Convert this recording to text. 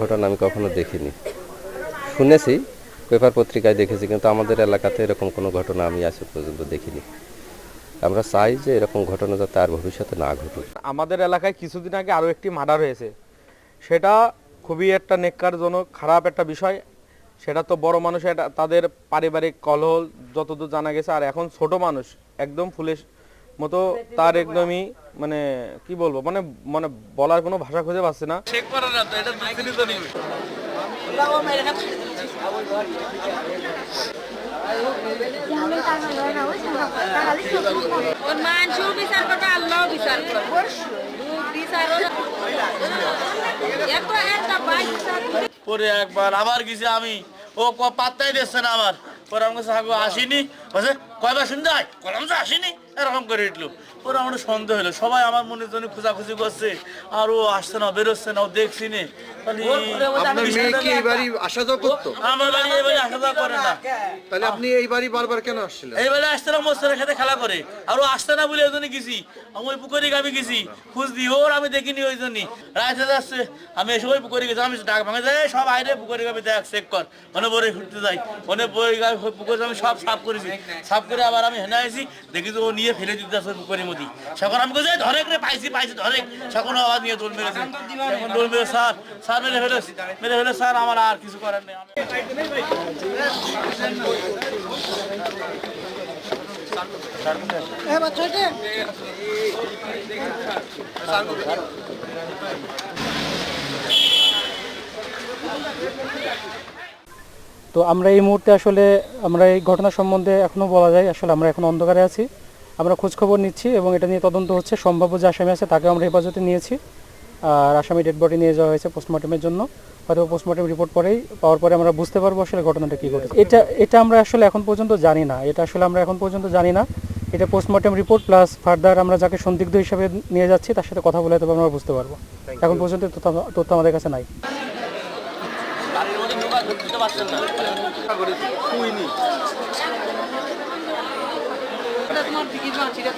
ঘটনা আমি কখনো দেখিনি। শুনেছি পেপার পত্রিকায় দেখেছি কিন্তু আমাদের এলাকাতে এরকম কোনো ঘটনা আমি আজ পর্যন্ত দেখিনি। আমরা চাই যে এরকম ঘটনা যাতে আর ভবিষ্যতে না ঘটুক। আমাদের এলাকায় কিছুদিন আগে আরও একটি মার্ডার হয়েছে। সেটা খুবই একটা নেককারজনক খারাপ একটা বিষয়। সেটা তো বড় মানুষ এটা তাদের পারিবারিক কলহল যতদূর জানা গেছে আর এখন ছোট মানুষ একদম ফুলের মতো তার একদমই মানে কি বলব মানে মানে বলার কোনো ভাষা খুঁজে পাচ্ছে না। তো এটা পরে একবার আবার গেছি আমি। ও পাত্তাই দিচ্ছে না আমার পরে আমাকে কাছে হাগু আসিনি। বলছে, কয়বার শুনতে হয়? কলাম তো আসিনি। এরকম করে উঠল। পরে আমার সন্দেহ হলো, সবাই আমার মনে জন্য খোঁজাখুঁজি করছে। আর ও আসছে না, বেরোচ্ছে না, ও দেখছি নে। আপনার মেয়ে কি এই বাড়ি আসা যাওয়া করতো? আমার বাড়ি এই বাড়ি আসা যাওয়া করে না। তাহলে আপনি এই বাড়ি বারবার কেন আসছিলেন? এই বেলা আসতে না মোস্তারের সাথে খেলা করে। আর ও আসতে না বলে ওই জন্য গেছি। আমি ওই পুকুরে আমি গেছি। খুঁজ দিই ওর আমি দেখিনি ওই জন্যই। রাতে যাচ্ছে আমি এসে ওই পুকুরে গেছি আমি ডাক ভাঙে যাই সব আইরে পুকুরে গাবি দেখ চেক কর। মনে বরে ঘুরতে যাই মনে বই পুকুরে আমি সব সাফ করেছি। সাফ করে আবার আমি হেনে আসি দেখি ও নিয়ে ফেলে দিতে আসে পুকুরের মধ্যে সেখন আমি ধরে পাইছি পাইছি ধরে সেখন আবার নিয়ে দোল মেরেছে। দোল মেরে স্যার স্যার মেরে ফেলে মেরে ফেলে স্যার আমার আর কিছু করার নেই তো আমরা এই মুহূর্তে আসলে আমরা এই ঘটনা সম্বন্ধে এখনও বলা যায় আসলে আমরা এখন অন্ধকারে আছি। আমরা খোঁজখবর নিচ্ছি এবং এটা নিয়ে তদন্ত হচ্ছে। সম্ভাব্য যে আসামি আছে তাকে আমরা হেফাজতে নিয়েছি। আর আসামি ডেড বডি নিয়ে যাওয়া হয়েছে পোস্টমর্টমের জন্য। হয়তো পোস্টমর্টম রিপোর্ট পরেই পাওয়ার পরে আমরা বুঝতে পারব আসলে ঘটনাটা কী ঘটেছে। এটা এটা আমরা আসলে এখন পর্যন্ত জানি না। এটা আসলে আমরা এখন পর্যন্ত জানি না। এটা পোস্টমর্টম রিপোর্ট প্লাস ফার্দার আমরা যাকে সন্দিগ্ধ হিসাবে নিয়ে যাচ্ছি তার সাথে কথা বলে তবে আমরা বুঝতে পারব। এখন পর্যন্ত তথ্য তথ্য আমাদের কাছে নাই। না